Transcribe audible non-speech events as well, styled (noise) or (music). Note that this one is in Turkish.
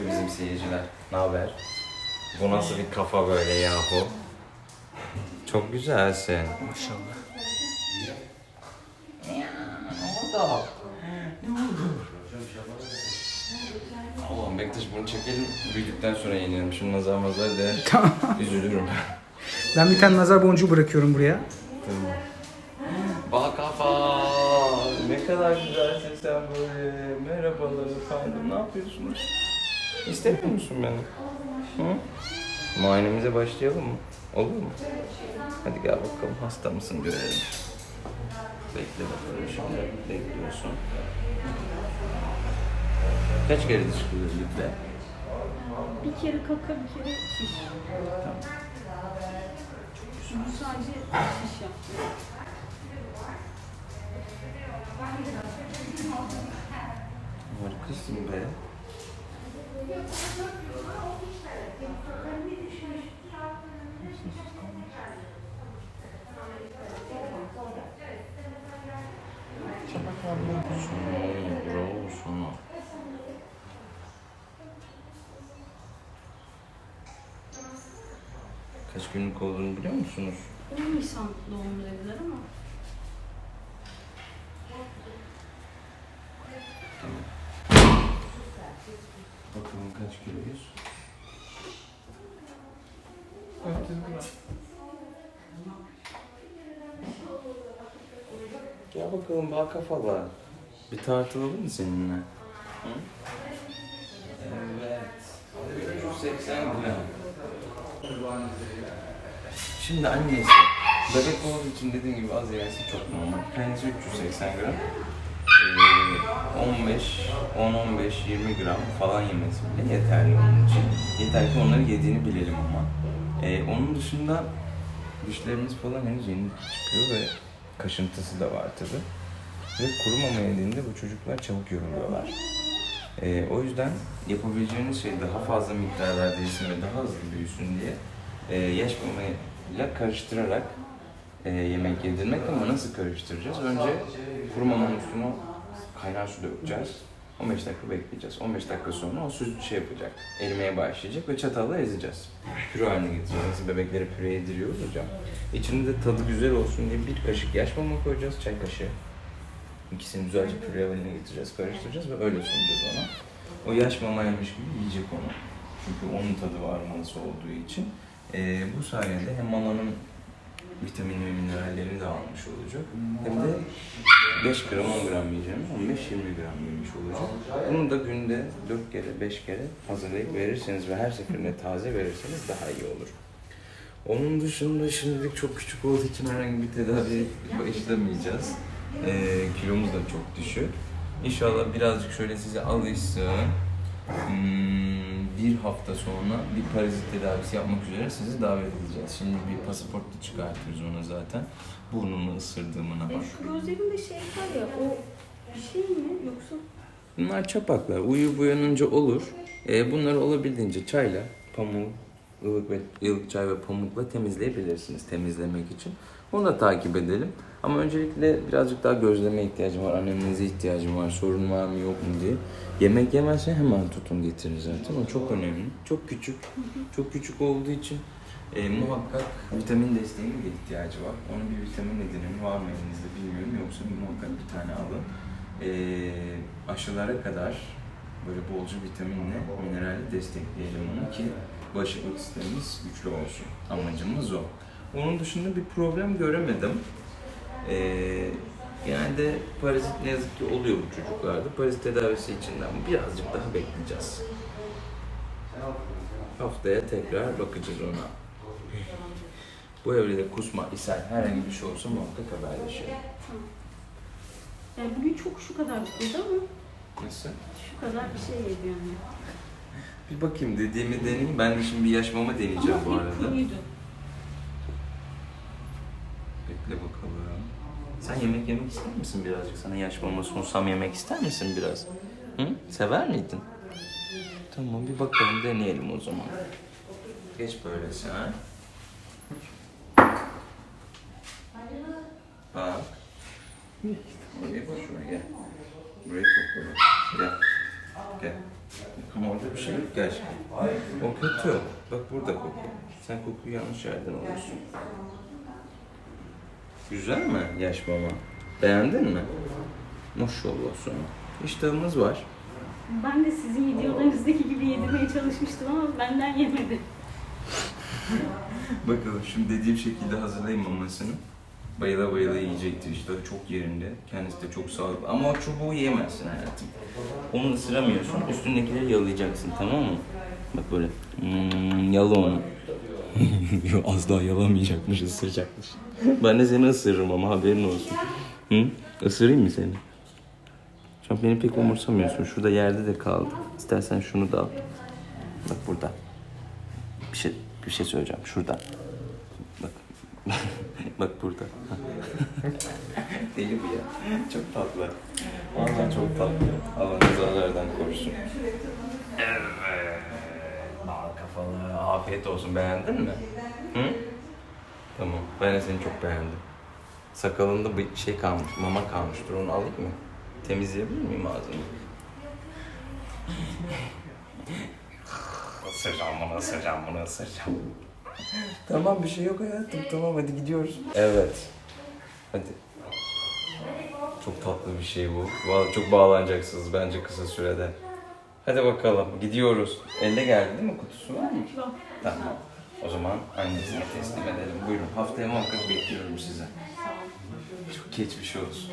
Diyor bizim seyirciler. Ne haber? Bu nasıl bir kafa böyle yahu? Çok güzelsin. Maşallah. Allah'ım Bektaş bunu çekelim. Büyüdükten sonra yeniyorum. Şu nazar mazar de Tamam. üzülürüm. Ben bir tane nazar boncuğu bırakıyorum buraya. Tamam. Bak kafa. Ne kadar güzelsin sen böyle. Merhabalar efendim. Ne yapıyorsunuz? İstemiyor musun beni? Hı? Muayenemize başlayalım mı? Olur mu? Hadi gel bakalım hasta mısın görelim. Bekle bakalım şimdi. Bekliyorsun. Kaç kere diş lütfen? Bir kere kaka, bir kere şiş. Tamam. Bu sadece şiş yaptı. Harikasın be. Kaç günlük olduğunu biliyor musunuz? 10 Nisan doğumlu dediler ama Bakalım kaç kiloyuz? Gel bakalım bal kafalı. Bir tartılalım mı seninle? Hı? Evet. 380 gram. Şimdi annesi bebek olduğu için dediğim gibi az yemesi çok normal. Kendisi 380 gram. Ee, 15, 10, 15, 20 gram falan yemesi bile yeterli onun için. Yeter ki onları yediğini bilelim ama. Ee, onun dışında dişlerimiz falan henüz yeni çıkıyor ve kaşıntısı da var tabi. Ve kuru mama yediğinde bu çocuklar çabuk yoruluyorlar. Ee, o yüzden yapabileceğiniz şey daha fazla miktarlarda yesin ve daha hızlı büyüsün diye e, yaş mamayla karıştırarak e, yemek yedirmek ama nasıl karıştıracağız? Önce kuru mamanın üstüne kaynar su dökeceğiz. 15 dakika bekleyeceğiz. 15 dakika sonra o süt şey yapacak. Erimeye başlayacak ve çatalla ezeceğiz. Püre haline getireceğiz. Nasıl bebeklere püre yediriyoruz hocam. İçinde de tadı güzel olsun diye bir kaşık yaş mama koyacağız. Çay kaşığı. İkisini güzelce püre haline getireceğiz, karıştıracağız ve öyle sunacağız ona. O yaş mama yemiş gibi yiyecek onu. Çünkü onun tadı var maması olduğu için. Ee, bu sayede hem mamanın vitamin ve minerallerini de almış olacak. Hem de 5 gram 10 gram yiyeceğim 15-20 gram yemiş olacak. Bunu da günde 4 kere 5 kere hazırlayıp verirseniz ve her seferinde taze verirseniz daha iyi olur. Onun dışında şimdilik çok küçük olduğu için herhangi bir tedavi başlamayacağız. Ee, kilomuz da çok düşük. İnşallah birazcık şöyle size alışsın. Hmm, bir hafta sonra bir parazit tedavisi yapmak üzere sizi davet edeceğiz. Şimdi bir pasaport da çıkartıyoruz ona zaten. Burnunu ısırdığımına e, bak. şu gözlerinde şey var ya o bir şey mi yoksa Bunlar çapaklar. Uyuyup uyanınca olur. Ee, bunları olabildiğince çayla, pamuk, ılık ve ılık çay ve pamukla temizleyebilirsiniz temizlemek için. Onu da takip edelim. Ama öncelikle birazcık daha gözleme ihtiyacım var. Annemnize ihtiyacım var. Sorun var mı yok mu diye. Yemek yemezse hemen tutun getirir zaten. O çok önemli. Çok küçük. Çok küçük olduğu için e, muhakkak vitamin desteğine de ihtiyacı var. Onun bir vitamin nedeni var mı elinizde bilmiyorum. Yoksa muhakkak bir tane alın. E, aşılara kadar böyle bolca vitaminle, mineralle destekleyelim onu ki bağışıklık sistemimiz güçlü olsun. Amacımız o. Onun dışında bir problem göremedim. Ee, genelde parazit ne yazık ki oluyor bu çocuklarda. Parazit tedavisi için de birazcık daha bekleyeceğiz. Haftaya tekrar bakacağız ona. Bu evrede kusma, ishal herhangi bir şey olsa muhakkak haberleşelim. yani bugün çok şu kadar çıktı ama Nasıl? şu kadar bir şey yedi yani. Bir bakayım dediğimi deneyeyim. Ben de şimdi bir yaş mama deneyeceğim bu Ama arada. hep kuruydu. Bekle bakalım. Sen yemek yemek ister misin birazcık? Sana yaş mama sunsam yemek ister misin biraz? Hı? Sever miydin? Tamam bir bakalım deneyelim o zaman. Geç böyle sen. Bak. Oraya bak şuraya gel. Burayı kokla. Gel. Gel. Ama orada bir şey yok gerçekten. O kötü. Bak burada koku. Sen kokuyu yanlış yerden alıyorsun. Güzel mi yaş mama? Beğendin mi? Maşallah sana. İştahımız var. Ben de sizin videolarınızdaki gibi yedirmeye çalışmıştım ama benden yemedi. (laughs) Bakalım şimdi dediğim şekilde hazırlayayım mamasını. Bayıla bayıla yiyecektir işte çok yerinde. Kendisi de çok sağlıklı. Ama o çubuğu yiyemezsin hayatım. Onu ısıramıyorsun. Üstündekileri yalayacaksın tamam mı? Bak böyle. Hmm, yala onu. (laughs) Yo, Az daha yalamayacakmış, ısıracakmış. ben de seni ısırırım ama haberin olsun. Hı? Isırayım mı seni? Şu an beni pek umursamıyorsun. Şurada yerde de kaldı. İstersen şunu da al. Bak burada. Bir şey bir şey söyleyeceğim. Şurada. Bak. (laughs) Bak burada. (laughs) Deli bu ya. Çok tatlı. Vallahi çok tatlı. Allah kazalardan korusun. Bal kafalı. Afiyet olsun. Beğendin mi? Hı? Tamam. Ben de seni çok beğendim. Sakalında bir şey kalmış, mama kalmıştır. Onu alayım mı? Temizleyebilir miyim ağzını? Isıracağım bunu, ısıracağım bunu, ısıracağım. Tamam bir şey yok hayatım. Tamam hadi gidiyoruz. Evet. Hadi. Çok tatlı bir şey bu. Vallahi çok bağlanacaksınız bence kısa sürede. Hadi bakalım gidiyoruz. Elde geldi değil mi? Kutusu var mı? Tamam. O zaman annesine teslim edelim. Buyurun. Haftaya muhakkak bekliyorum size. Çok geçmiş olsun.